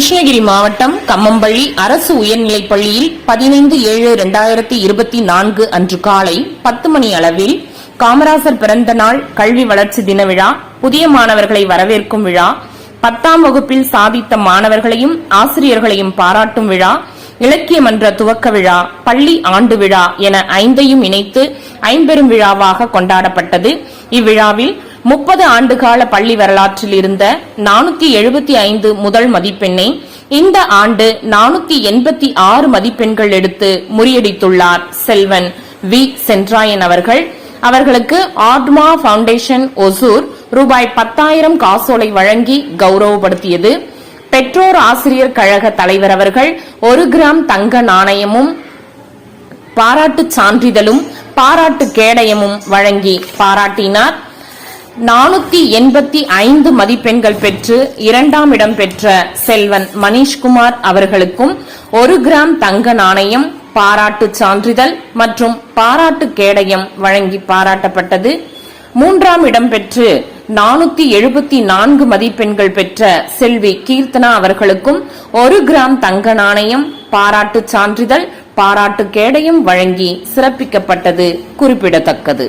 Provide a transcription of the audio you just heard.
கிருஷ்ணகிரி மாவட்டம் கம்மம்பள்ளி அரசு உயர்நிலைப் பள்ளியில் பதினைந்து ஏழு இரண்டாயிரத்தி இருபத்தி நான்கு அன்று காலை பத்து மணி அளவில் காமராசர் பிறந்த நாள் கல்வி வளர்ச்சி தின விழா புதிய மாணவர்களை வரவேற்கும் விழா பத்தாம் வகுப்பில் சாதித்த மாணவர்களையும் ஆசிரியர்களையும் பாராட்டும் விழா இலக்கிய மன்ற துவக்க விழா பள்ளி ஆண்டு விழா என ஐந்தையும் இணைத்து ஐம்பெரும் விழாவாக கொண்டாடப்பட்டது. இவ்விழாவில் முப்பது ஆண்டுகால பள்ளி வரலாற்றில் இருந்த நானூத்தி எழுபத்தி ஐந்து முதல் மதிப்பெண்ணை இந்த ஆண்டு நானூத்தி எண்பத்தி ஆறு மதிப்பெண்கள் எடுத்து முறியடித்துள்ளார் செல்வன் வி. சென்றாயன் அவர்கள். அவர்களுக்கு ஆட்மா ஃபவுண்டேஷன் ஒசூர் ரூபாய் பத்தாயிரம் காசோலை வழங்கி கௌரவப்படுத்தியது. பெற்றோர் ஆசிரியர் கழக தலைவர் அவர்கள் ஒரு கிராம் தங்க நாணயமும் பாராட்டு சான்றிதழும் பாராட்டு கேடயமும் வழங்கி பாராட்டினார். நானூத்தி எண்பத்தி ஐந்து மதிப்பெண்கள் பெற்று இரண்டாம் இடம் பெற்ற செல்வன் மணிஷ்குமார் அவர்களுக்கும் ஒரு கிராம் தங்க நாணயம் பாராட்டு சான்றிதழ் மற்றும் பாராட்டு கேடயம் வழங்கி பாராட்டப்பட்டது. மூன்றாம் இடம் பெற்று நானூத்தி எழுபத்தி நான்கு மதிப்பெண்கள் பெற்ற செல்வி கீர்த்தனா அவர்களுக்கும் ஒரு கிராம் தங்க நாணயம் பாராட்டு சான்றிதழ் பாராட்டு கேடயம் வழங்கி சிறப்பிக்கப்பட்டது குறிப்பிடத்தக்கது.